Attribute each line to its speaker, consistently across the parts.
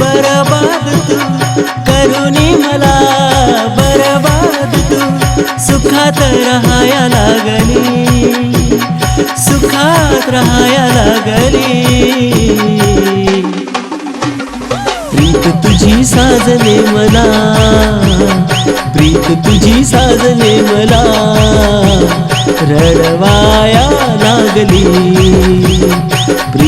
Speaker 1: बरबाद तू करुणी मला बरबाद तू सुखात राहाया लागली सुखात राहाया लागली. प्रीत तुझी साजले मला प्रीत तुझी साजले मला रडवाया लागली.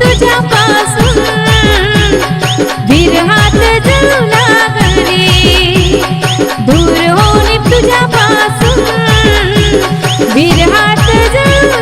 Speaker 1: तुझ्यापासून विरहात जळूना गरी दूर होणे विरहात जळून